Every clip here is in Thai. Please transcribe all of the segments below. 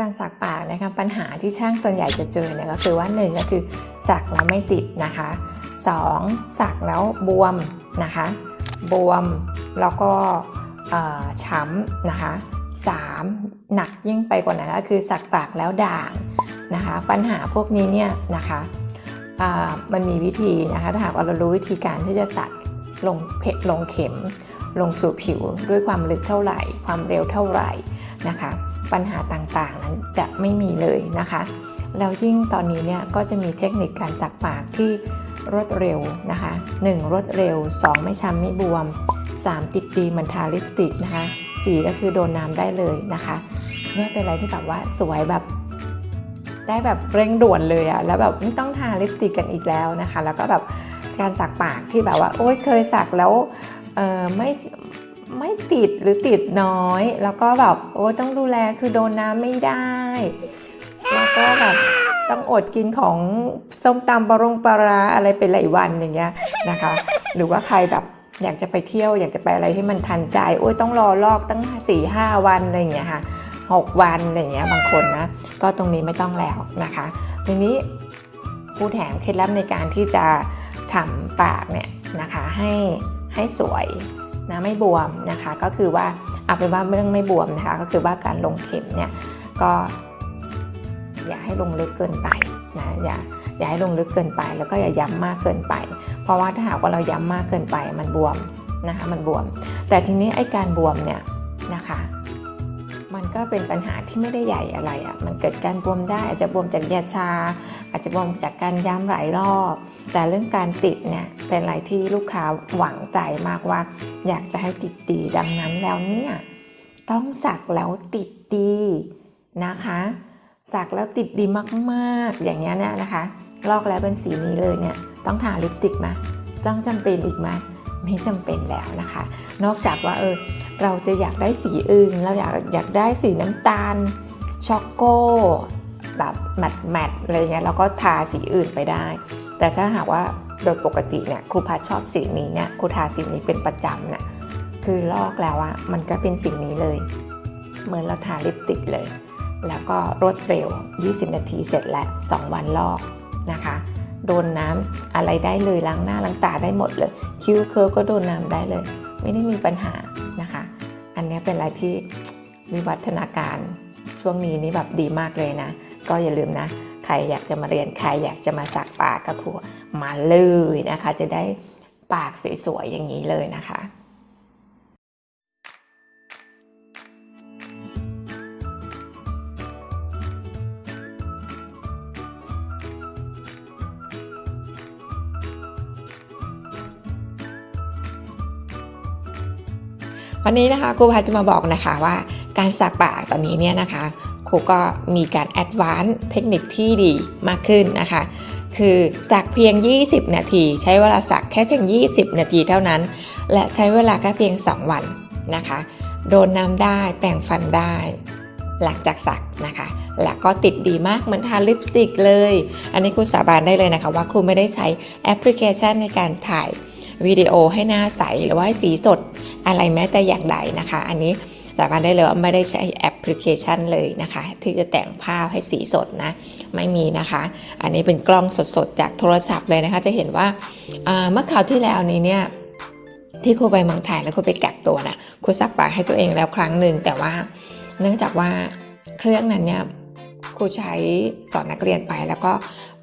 การสักปากนะคะปัญหาที่ช่างส่วนใหญ่จะเจอเนี่ยก็คือว่าหนึ่งก็คือสักแล้วไม่ติดนะคะสองสักแล้วบวมนะคะ บวมแล้วก็เอ่อช้ำนะคะสามหนักยิ่งไปกว่านั้นก็คือสักปากแล้วด่างนะคะ ปัญหาพวกนี้เนี่ยนะคะมันมีวิธีนะคะถ้าหากว่าเรารู้วิธีการที่จะสักลงเพลงเข็ม ลงสู่ผิวด้วยความลึกเท่าไหร่ ความเร็วเท่าไหร่นะคะ ปัญหาต่างๆ นั้นจะไม่มีเลยนะคะ แล้วยิ่งตอนนี้เนี่ยก็จะมีเทคนิคการสักปากที่รวดเร็วนะคะ 1. รวดเร็ว 2. ไม่ช้ำไม่บวม 3. ติดดีเหมือนทาลิปสติกนะคะ 4. ก็คือโดนน้ำได้เลยนะคะเนี่ยเป็นอะไรที่แบบว่าสวยแบบ ได้แบบเร่งด่วนเลยอะแล้วแบบไม่ต้องทาลิปสติกกันอีกแล้วนะคะ แล้วก็แบบการสักปากที่แบบว่า โอ๊ยเคยสักแล้วเออไม่ ไม่ติดหรือติดน้อย แล้วก็แบบโอ้ยต้องดูแลคือโดนน้ำไม่ได้ แล้วก็แบบต้องอดกินของส้มตำปลารงปลาร้าอะไรเป็นหลายวันอย่างเงี้ยนะคะ หรือว่าใครแบบอยากจะไปเที่ยวอยากจะไปอะไรที่มันทันใจโอ้ยต้องรอลอกตั้ง4ี่ห้าวันอะไรอย่างเงี้ยค่ะหกวันอะไรอย่างเงี้ยบางคนนะก็ตรงนี้ไม่ต้องแล้วนะคะทีนี้ผู้แถมเคล็ดลับในการที่จะทำปากเนี่ยนะคะให้ให้สวย นะไม่บวมนะคะ ก็คือว่าเอาเป็นว่าเรื่องไม่บวมนะคะ ก็คือว่าการลงเข็มเนี่ยก็อย่าให้ลงลึกเกินไปนะอย่าอย่าให้ลงลึกเกินไป แล้วก็อย่าย้ำมากเกินไป เพราะว่าถ้าหากว่าเราย้ำมากเกินไปมันบวมนะคะมันบวม แต่ทีนี้ไอ้การบวมเนี่ย ก็เป็นปัญหาที่ไม่ได้ใหญ่อะไรอะ่ะมันเกิดการบวมได้อาจจะบวมจากยาชา อาจจะบวมจากการย้ำหลายรอบ แต่เรื่องการติดเนี่ยเป็นอะไรที่ลูกค้าหวังใจมากว่า อยากจะให้ติดดีดังนั้นแล้วเนี่ยต้องสักแล้วติดดีนะคะสักแล้วติดดีมากๆ อย่างเงี้ยเนี่ยนะคะ ลอกแล้วเป็นสีนี้เลยเนี่ยต้องทาลิปสติกไหมต้องจำเป็นอีกไหมไม่จำเป็นแล้วนะคะ นอกจากว่าเออ เราจะอยากได้สีอื่น เราอยากอยากได้สีน้ำตาล ช็อกโกแบบแมตแมตอะไรเงี้ยเราก็ทาสีอื่นไปได้ แต่ถ้าหากว่าโดยปกติเนี่ยครูพัดชอบสีนี้เนี่ยครูทาสีนี้เป็นประจำเนี่ยคือลอกแล้วอะมันก็เป็นสีนี้เลย เหมือนเราทาลิปสติกเลย แล้วก็รวดเร็ว 20 นาทีเสร็จแล้ว 2 วันลอกนะคะโดนน้ำอะไรได้เลยล้างหน้าล้างตาได้หมดเลย คิ้วเคิร์ก็โดนน้ำได้เลย ไม่ได้มีปัญหาันนี้เป็นอะไรที่วิวัฒนาการช่วงนี้นี่แบบดีมากเลยนะ ก็อย่าลืมนะ ใครอยากจะมาเรียนใครอยากจะมาสักปากกับครูมาเลยนะคะ จะได้ปากสวยๆอย่างนี้เลยนะคะ วันนี้นะคะครูพัดจะมาบอกนะคะว่าการสักปากตอนนี้เนี่ยนะคะครูก็มีการแอดวานซ์เทคนิคที่ดีมากขึ้นนะคะ คือสักเพียง 20 นาที ใช้เวลาสักแค่เพียง 20 นาทีเท่านั้น และใช้เวลาแค่เพียง 2 วันนะคะ โดนน้ำได้แปรงฟันได้ หลังจากสักนะคะและก็ติดดีมากเหมือนทาลิปสติกเลย อันนี้ครูสาบานได้เลยนะคะ ว่าครูไม่ได้ใช้แอปพลิเคชันในการถ่าย วิดีโอให้หน้าใสหรือว่าสีสดอะไรแม้แต่อย่างใดนะคะ อันนี้สามารถได้เลยว่าไม่ได้ใช้แอปพลิเคชันเลยนะคะ ที่จะแต่งภาพให้สีสดนะ ไม่มีนะคะ อันนี้เป็นกล้องสดๆ จากโทรศัพท์เลยนะคะ จะเห็นว่าเมื่อคราวที่แล้วนี้เนี่ยที่ครูไปเมืองไทยแล้วครูไปกักตัวนะครูซักปากให้ตัวเองแล้วครั้งหนึ่งแต่ว่า เนื่องจากว่าเครื่องนั้นเนี่ยครูใช้สอนนักเรียนไปแล้วก็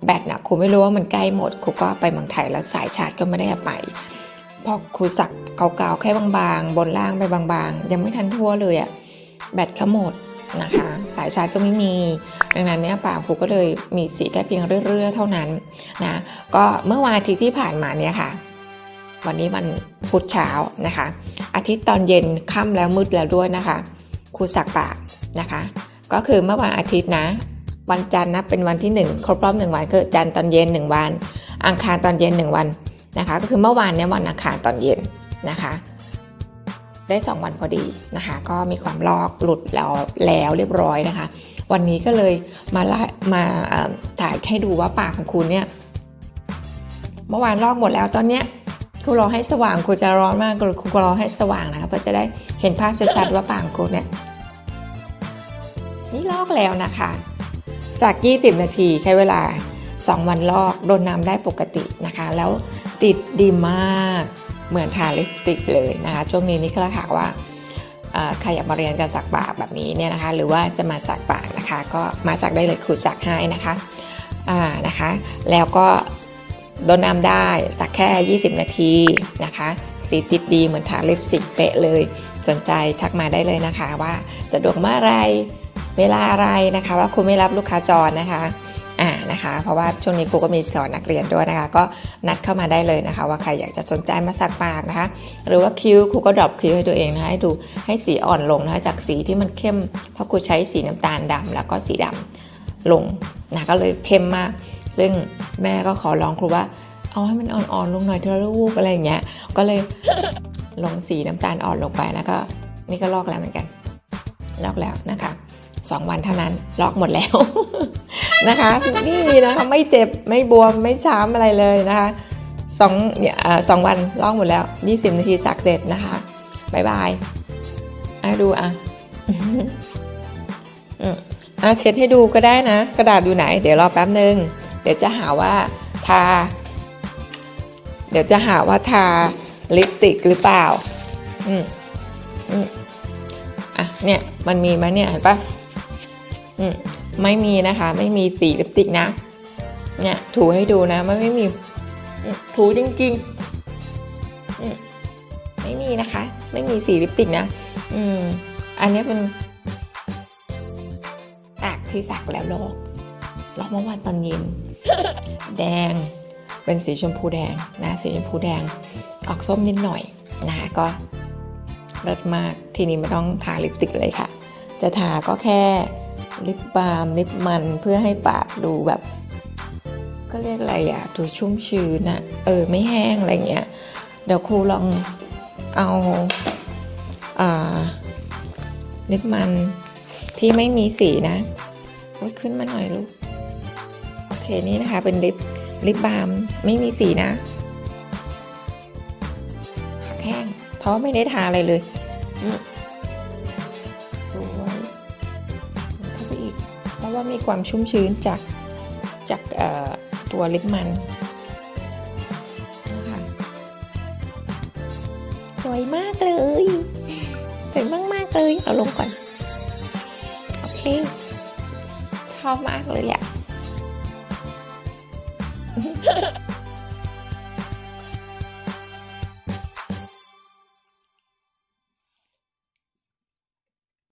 แบตนะครูไม่รู้ว่ามันใกล้หมดครูก็ไปเมืองไทยแล้วสายชาร์จก็ไม่ได้ไป พอครูสักเก่าๆแค่บางๆ บนล่างไปบางๆ ยังไม่ทันทั่วเลยอะแบตก็หมดนะคะ สายชาร์จก็ไม่มี ดังนั้นเนี่ยปากครูก็เลยมีสีแค่เพียงเรื่อยๆเท่านั้นนะก็เมื่อวันอาทิตย์ที่ผ่านมาเนี่ยค่ะ วันนี้มันพุธเช้านะคะ อาทิตย์ตอนเย็นค่ำแล้วมืดแล้วด้วยนะคะครูสักปากนะคะ ก็คือเมื่อวันอาทิตย์นะวันจันทร์นะเป็นวันที่หนึ่งครบรอบหนึ่งวันคือจันทร์ตอนเย็นหนึ่งวัน อังคารตอนเย็นหนึ่งวัน นะคะก็คือเมื่อวานเนี่ยวันอังคารตอนเย็นนะคะ ได้ 2 วันพอดีนะคะ ก็มีความลอกหลุดแล้วแล้วเรียบร้อยนะคะ วันนี้ก็เลยมาละมาถ่ายให้ดูว่าปากของคุณเนี่ยเมื่อวานลอกหมดแล้วตอนเนี้ยครูรอให้สว่างครูจะร้อนมากครูรอให้สว่างนะคะเพื่อจะได้เห็นภาพชัดๆว่าปากของครูเนี่ยนี่ลอกแล้วนะคะสัก20 นาทีใช้เวลา 2 วันลอกโดนน้ำได้ปกตินะคะ แล้ว ติดดีมากเหมือนทาลิปสติกเลยนะคะช่วงนี้นี่ก็ถามว่าใครอยากมาเรียนการสักปากแบบนี้เนี่ยนะคะ หรือว่าจะมาสักปากนะคะ ก็มาสักได้เลยครูสักให้นะคะอ่านะคะ แล้วก็โดนน้ำได้สักแค่ 20 นาทีนะคะ สีติดดีเหมือนทาลิปสติกเป๊ะเลย สนใจทักมาได้เลยนะคะ ว่าสะดวกเมื่อไรเวลาอะไรนะคะ ว่าครูไม่รับลูกค้าจรนะคะ อ่านะคะ เพราะว่าช่วงนี้ครูก็มีสอนนักเรียนด้วยนะคะ ก็นัดเข้ามาได้เลยนะคะ ว่าใครอยากจะสนใจมาสักปากนะคะ หรือว่าคิ้วครูก็ดรอปคิ้วให้ตัวเองนะคะให้ดูให้สีอ่อนลงนะคะจากสีที่มันเข้ม เพราะครูใช้สีน้ำตาลดำแล้วก็สีดำลงนะก็เลยเข้มมาก ซึ่งแม่ก็ขอร้องครูว่าเอาให้มันอ่อนๆลงหน่อยเถอะลูกอะไรอย่างเงี้ย ก็เลยลงสีน้ำตาลอ่อนลงไปแล้วก็นี่ก็ลอกแล้วเหมือนกัน ลอกแล้วนะคะ สองวันเท่านั้นลอกหมดแล้วนะคะ นี่นะคะไม่เจ็บไม่บวมไม่ช้ำอะไรเลยนะคะสองเนี่ยสองวันลอกหมดแล้ว 20 นาทีสักเสร็จนะคะบายบายอะดูอะอะเช็ดให้ดูก็ได้นะ กระดาษอยู่ไหน เดี๋ยวรอแป๊บนึง เดี๋ยวจะหาว่าทา เดี๋ยวจะหาว่าทาลิปสติกหรือเปล่า อืมอืมอะเนี่ย มันมีไหมเนี่ยเห็นปะ ไม่มีนะคะ ไม่มีสีลิปสติกนะ เนี่ยถูให้ดูนะมันไม่มีถูจริงๆไม่มีนะคะ ไม่มีสีลิปสติกนะ อืม อันนี้ยเป็นปากที่สักแล้วลอกลอกเมื่อวานตอนเย็นแดงเป็นสีชมพูแดงนะ สีชมพูแดงออกส้มนิดหน่อยนะคะก็เลิศมากทีนี้ไม่ต้องทาลิปสติกเลยค่ะ จะทาก็แค่ ลิปบาล์มลิปมันเพื่อให้ปากดูแบบ ก็เรียกอะไรอะดูชุ่มชื้นอะเออไม่แห้งอะไรเงี้ยเดี๋ยวครูลองเอาอาลิปมันที่ไม่มีสีนะขึ้นมาหน่อยลูก โอเคนี่นะคะเป็นลิปลิปบาล์มไม่มีสีนะแห้งเพราะไม่ได้ทาอะไรเลย ว่ามีความชุ่มชื้นจากจากตัวลิปมันนะคะสวยมากเลยสวยมากมากๆเลย เอาลงก่อน โอเค ชอบมากเลยอะ